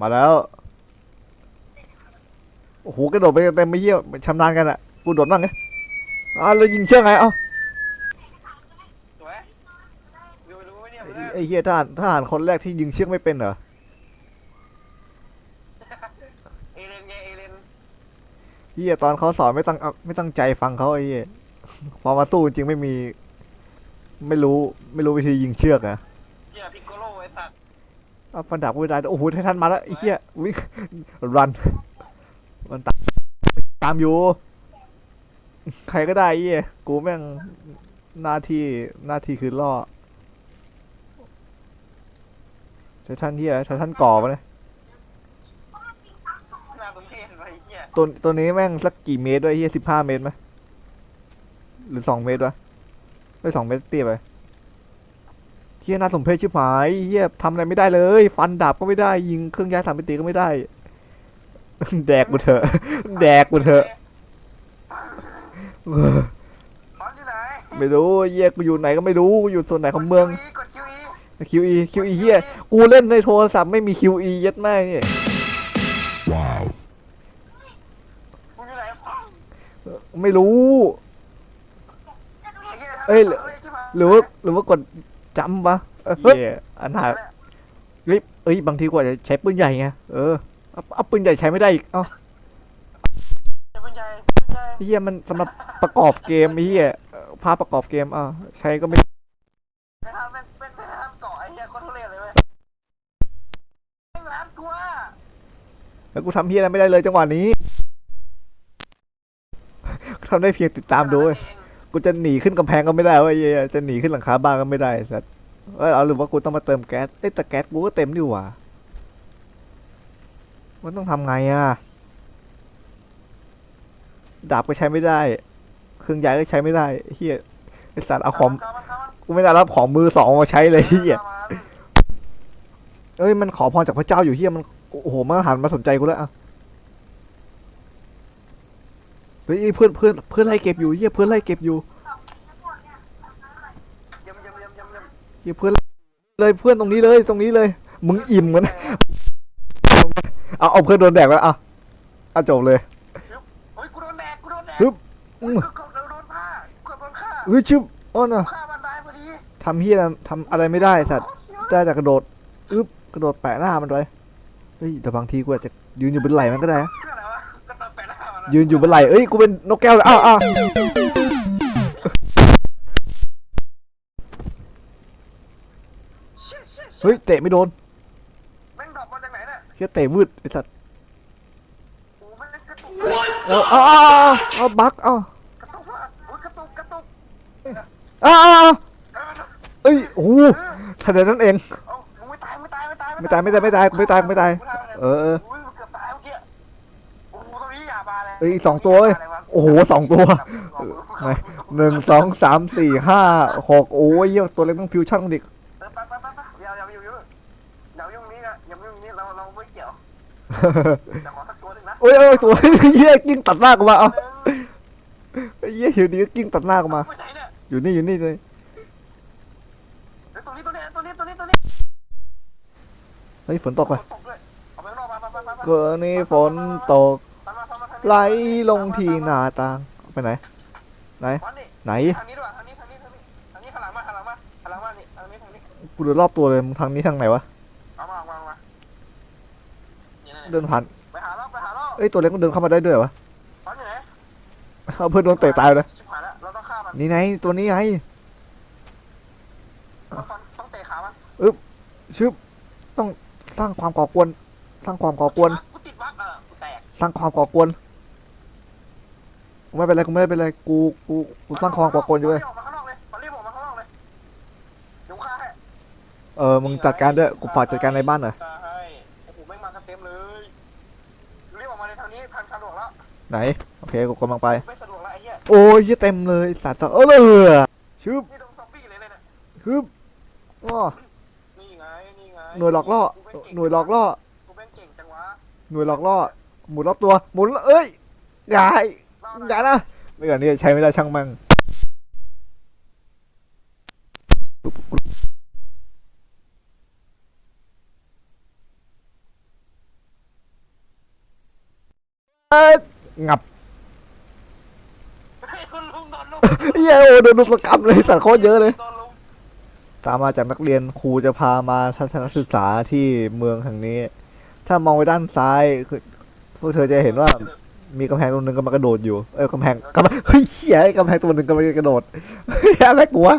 มาแล้ว โอ้โหกระโดดไปเต็มไม่เยี่ยชำนาญกันอะกูโดดบ้างไงอ้าวแล้วยิงเชือกไงเอ้าสวยดูรู้ไหมเนี่ยไอ้เพื่อนไอ้เฮียทหารทหารคนแรกที่ยิงเชือกไม่เป็นเหรอเอเลนไงเอเลนเฮียตอนเขาสอนไม่ตั้งเอาไม่ตั้งใจฟังเขาไอ้เฮียพอมาสู้จริงไม่มี ไม่รู้ไม่รู้วิธียิงเชือกอะเหี้ยพิกโกโลไอ้สัตว์ เอา ฟันดาบกูไม่ได้โอ้โหไททันมาแล้วไอ้เฮียวิ่งรันมันตามตามอยู่ ใครก็ได้ไอ้เฮียกูแม่งหน้าที่หน้าที่คือล่อไททันเฮียไททันก่อมาเลยน่าสมเพชไปเหี้ยตัวตัวนี้แม่งสักกี่เมตรด้วยเฮียสิบห้าเมตรไหมหรือสองเมตรวะไม่สองเมตรเตี้ยไป เฮียน่าสมเพชชิบหายเฮียทำอะไรไม่ได้เลย ฟันดาบก็ไม่ได้ ยิงเครื่องย้ายสามมิติก็ไม่ได้ แดกกูเถอะ แดกกูเถอะเออฟอนอยู่ไหนไม่รู้เฮียกูอยู่ไหนก็ไม่รู้กูอยู่ส่วนไหนของเมือง กด QE QE QE เฮียกูเล่นในโทรศัพท์ไม่มี QE ยัดแม่เนี่ย Wow. มึงอยู่ไหนฟอนไม่รู้ไอ้เหี้ยเอ้ยทำะไรใช่ไหมหรือว่าหรือว่ากด จำปะเออเฮ้ยอันหาเฮ้ยเอ้ยบางทีกว่าจะใช้ปืนใหญ่ไงเออเอาเอาปืนใหญ่ใช้ไม่ได้อีกเอ้าเดี๋ยวเป็นใหญ่เป็นใหญ่ไอ้เฮียมันสำหรับประกอบเกมไอ้เฮียเอ่อภาพประกอบเกมอ่าใช้ก็ไม่เป็นทางเป็นเป็นทางเกาะไอ้เหี้ยโคตรทุเรศเลยเว้ยแม่งร้านกูอะแล้วกูทำเฮียอะไรไม่ได้เลยจังหวะนี้ทำได้เพียงติดตามดูเว้ย กูจะหนีขึ้นกำแพงก็ไม่ได้เว้ยจะหนีขึ้นหลังคาบ้านก็ไม่ได้สัตว์เอ้ยเอาหรือว่ากูต้องมาเติมแก๊สเอ้ยแต่แก๊สกูก็เต็มนี่ว่ามันต้องทำไงอะดาบก็ใช้ไม่ได้ เครื่องย้ายก็ใช้ไม่ได้เฮียไอสัตว์เอาของกูไม่ได้รับของมือสองมาใช้เลยเฮียเข้ามันเอ้ยมันขอพรจากพระเจ้าอยู่เฮียมันโอ้โหมันหันมาสนใจกูแล้วอะเฮ้ยเพื่อนเพื่อนเพื่อนไล่เก็บอยู่เฮียเพื่อนไล่เก็บอยู่ำยำยำยำยำเฮียเพื่อนเลยเพื่อนตรงนี้เลยตรงนี้เลย มึงอิ่มกันเอาเอาเพื่อนโดนแดกแล้วอะอะจบเลยเฮ้ยกูโดนแดกกูโดนแดกฮึบอุ้ยกูเกือบโดนฆ่าเกือบโดนฆ่าเฮ้ยชึบอ้อน่ะฆ่ามันตายพอดีทำเฮียทำอะไรไม่ได้สัตว์ได้แต่กระโดดอึ๊บกระโดดแปะหน้ามันไว้เฮ้ยแต่บางทีกูอาจจะยืนอยู่บนไหล่มันก็ได้นะเพื่ออะไรวะก็ตอนแปะหน้ามันอะยืนอยู่บนไหล่เอ้ยกูเป็นนกแก้วเลยอ้าวอ้าว เชี่ยเชี่ยเฮ้ยเตะไม่โดนแม่งดรอปมาจากไหนเนี่ยเฮียเตะวืดไอ้สัตว์โอ้แม่งกระตุกเอาเอาเอาเอาเอาบักเอากระตุกว่ะโอ้ยกระตุกกระตุกเอาเอาเอาเออเอ้ยโอ้โหเออทันใดนั้นเอง เอามึงไม่ตายไม่ตายไม่ตายไม่ตายไม่ตายไม่ตายกูไม่ตายกูไม่ตายเออเออโอ้ยเกือบตายเมื่อกี้โอ้โหตรงนี้อย่าบาเลยเอ้ยอีกสองตัวเว้ย โอ้โหสองตัวไงหนึ่งสองสามสี่ห้าหกโอ้ยเหี้ยตัวเล็กต้องฟิวชั่นของเด็ก แต่ขอสักตัวหนึ่งนะโอ้ยเอ้ยตัวเหี้ยกิ้งตัดหน้ากูมาเอาไอ้เหี้ยอยู่ดีก็กิ้งตัดหน้ากูมา ไปไหนเนี่ยอยู่นี่อยู่นี่เลย เดี๋ยวตัวนี้ตัวนี้ตัวนี้ตัวนี้ตัวนี้เฮ้ยฝนตกไปฝนตกด้วยเอาไปข้างนอกไปไปไปไปไปเกิดนี่ฝนตกตามมาตามมาทางนี้ไหลลงที่หน้าต่างไปไหนวันนี้ไหน ทางนี้ด้วยทางนี้ทางนี้ทางนี้ทางนี้ข้างหลังมาข้างหลังมาข้างหลังมานี่ทางนี้ทางนี้กูเดินรอบตัวเลยมึงทางนี้ทางไหนวะ เอามาเอามาเอามานี่นะ เดินผ่านไปหาเราไปหาเราเอ้ยตัวเล็กมันเดินเข้ามาได้ด้วยวะตอนอยู่ไหนเอาเพื่อนโดนเตะตายเลยชิบหายแล้วเราต้องฆ่ามันนี่ไงตัวนี้ไงต้องต้องต้องเตะขามันชึบต้องสร้างความก่อกวน สร้างความก่อกวนกูติดบั๊กเออกูแตกสร้างความก่อกวนไม่เป็นไรกูไม่เป็นไรกูกูกูสร้างความก่อกวนอยู่เว้ยรีบออกมาข้างนอกเลยรีบออกมาข้างนอกเลยเดี๋ยวกูฆ่าให้เออมึงจัดการด้วยกูฝากจัดการในบ้านหน่อย ไหน โอเคกูกำลังไป ไม่สะดวกแล้วไอ้เหี้ยโอ้ยเหี้ยเต็มเลยสัตว์เออเลยชึบนี่โดนซอมบี้เลยเลยเนี่ยชึบอ้อนี่ไงนี่ไงหน่วยหลอกล่อ หน่วยหลอกล่อ กูเป็นเก่งจังวะหน่วยหลอกล่อ หมุนรอบตัว หมุน เอ้ย อย่าให้เล่าหอย่าน่อยนะ ไม่ก่อนนี้ใช้ไม่ได้ช่างแมันเอ้ย งับเฮ้ยคุณลุงโดนลุงเฮียโอ้โดนลุกกรรมเลยสัตว์โคตรเยอะเลยโดนลุงตามมาจากนักเรียนครูจะพามาทัศนศึกษาที่เมืองแห่งนี้ ถ้ามองไปด้านซ้ายคือพวกเธอจะเห็นว่ามีกำแพงตัวหนึ่งกำลังกระโดดอยู่ เออกำแพงกำแพงเฮ้ยเหี้ยกำแพงตัวหนึ่งกำลังจะกระโดดเฮ้ยอะไรกลัว